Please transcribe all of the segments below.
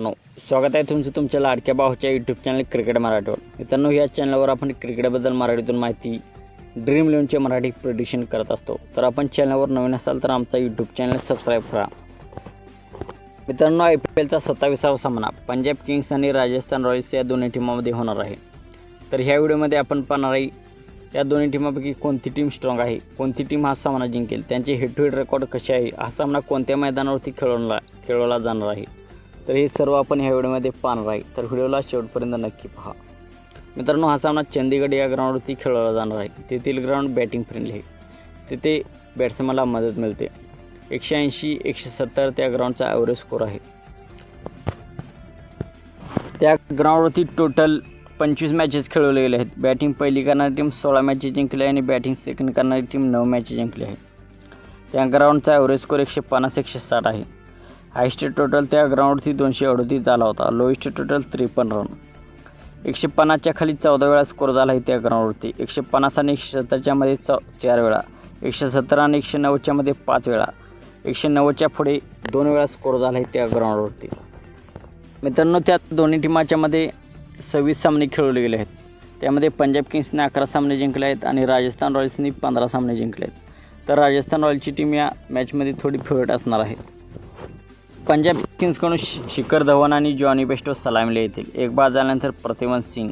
No स्वागत आहे तुमचं तुमच्या लाडक्या भावाच्या यूट्यूब चॅनल क्रिकेट मराठीवर मित्रांनो या चॅनलवर आपण क्रिकेटबद्दल मराठीतून माहिती ड्रीम इलेव्हनचे मराठी प्रिडिक्शन करत असतो. तर आपण चॅनलवर नवीन असाल तर आमचा यूट्यूब चॅनल सबस्क्राईब करा. मित्रांनो आय पी एलचा सत्तावीसावा सामना पंजाब किंग्स आणि राजस्थान रॉयल्स या दोन्ही टीमामध्ये होणार आहे. तर ह्या व्हिडिओमध्ये आपण पाहणार आहे या दोन्ही टीमापैकी कोणती टीम स्ट्रॉंग आहे कोणती टीम हा सामना जिंकेल त्यांचे हेड टू हेड रेकॉर्ड कसे आहे हा सामना कोणत्या मैदानावरती खेळवला खेळवला जाणार आहे. तर हे सर्व आपण ह्या व्हिडिओमध्ये पाहणार आहे. तर व्हिडिओला शेवटपर्यंत नक्की पहा. मित्रांनो हा सामना चंदीगड या ग्राउंडवरती खेळवला जाणार आहे. तेथील ग्राउंड बॅटिंग फ्रेंडली आहे. तिथे बॅट्समनला मदत मिळते. एकशे ऐंशी एकशे सत्तर त्या ग्राउंडचा ॲव्हरेज स्कोर आहे. त्या ग्राउंडवरती टोटल पंचवीस मॅचेस खेळवले गेले आहेत. बॅटिंग पहिली करणारी टीम सोळा मॅचेस जिंकली आहे आणि बॅटिंग सेकंड करणारी टीम नऊ मॅचेस जिंकली आहे. त्या ग्राउंडचा ॲव्हरेज स्कोर एकशे पन्नास एकशे साठ आहे. हायस्ट टोटल त्या ग्राउंडवरती दोनशे अडतीस झाला होता. लोएस्ट टोटल त्रेपन्न रन एकशे पन्नासच्या खाली चौदा वेळा स्कोर झाला आहे त्या ग्राउंडवरती. एकशे पन्नास आणि एकशे सत्तरच्या मध्ये चौ चार वेळा. एकशे सत्तर आणि एकशे नव्वदच्या मध्ये पाच वेळा. एकशे नव्वदच्या पुढे दोन वेळा स्कोर झाला आहे त्या ग्राउंडवरती. मित्रांनो त्या दोन्ही टीमाच्या मध्ये सव्वीस सामने खेळवले गेले आहेत. त्यामध्ये पंजाब किंग्सने अकरा सामने जिंकले आहेत आणि राजस्थान रॉयल्सनी पंधरा सामने जिंकले आहेत. तर राजस्थान रॉयल्सची टीम या मॅचमध्ये थोडी फेवरेट असणार आहे. पंजाब किंग्सकडून शि शिखर धवन आणि जॉनी बेस्टो सलामीला येतील. एक बाद झाल्यानंतर प्रतिमन सिंग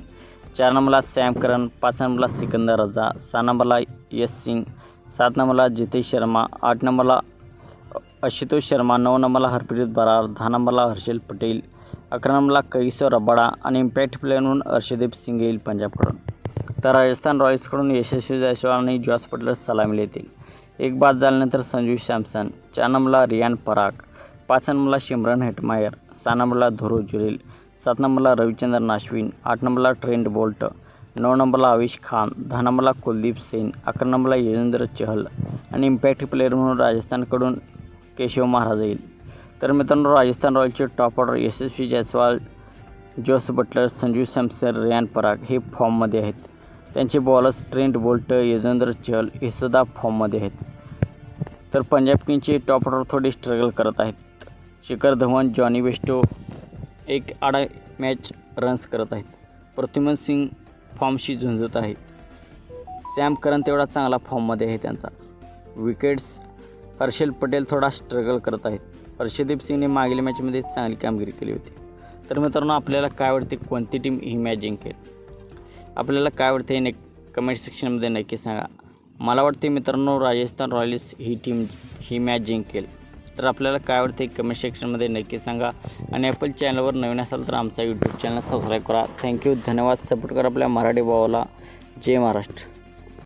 चार नंबरला सॅम करन पाच नंबरला सिकंदर रजा सहा नंबरला यश सिंग सात नंबरला जितेश शर्मा आठ नंबरला आशुतोष शर्मा नऊ नंबरला हरप्रीत बरार दहा नंबरला हर्षल पटेल अकरा नंबरला कैसर रबाडा आणि इम्पॅक्ट प्लेअर म्हणून हर्षदीप सिंग येईल पंजाबकडून. तर राजस्थान रॉयल्सकडून यशस्वी जायसवाल आणि जॉस पटलर सलामीला येतील. एक बाद झाल्यानंतर संजू सॅमसन चार नंबरला रियान पराग पाच नंबरला शिमरन हेटमायर सहा नंबरला ध्रुव जुलील सात नंबरला रविचंद्रन अश्विन आठ नंबरला ट्रेंट बोल्ट नऊ नंबरला आविष खान दहा नंबरला कुलदीप सेन अकरा नंबरला यजेंद्र चहल आणि इम्पॅक्ट प्लेअर म्हणून राजस्थानकडून केशव महाराज येईल. तर मित्रांनो Rajasthan रॉयल्सचे top order Yashasvi Jaiswal Jos Buttler Sanju Samson Riyan Parag हे फॉर्ममध्ये आहेत. त्यांचे bowlers Trent Boult Yajendra Chahal हे सुद्धा फॉर्ममध्ये आहेत. तर पंजाब किंगचे टॉप ऑर्डर थोडी स्ट्रगल करत आहेत. शिखर धवन जॉनी वेस्टो एक आडा मॅच रन्स करत आहेत. प्रतिमन सिंग फॉर्मशी झुंजत आहे. सॅम करन तेवढा चांगला फॉर्ममध्ये आहे त्यांचा. विकेट्स हर्षल पटेल थोडा स्ट्रगल करत आहेत. हर्षदीप सिंगने मागील मॅचमध्ये चांगली कामगिरी केली होती. तर मित्रांनो आपल्याला काय वाटते? कोणती टीम ही मॅच जिंकेल आपल्याला काय वाटते? हे नक् कमेंट सेक्शनमध्ये नक्की सांगा. मला वाटते मित्रांनो राजस्थान रॉयल्स ही टीम ही मॅच जिंकेल तर आपल्याला काय आवडते कमेंट सेक्शनमध्ये नक्की सांगा. आणि ॲपल चॅनलवर नवीन असाल तर आमचा यूट्यूब चॅनल सबस्क्राईब करा. थँक्यू धन्यवाद. सपोर्ट करा आपल्या मराठी भावाला. जय महाराष्ट्र.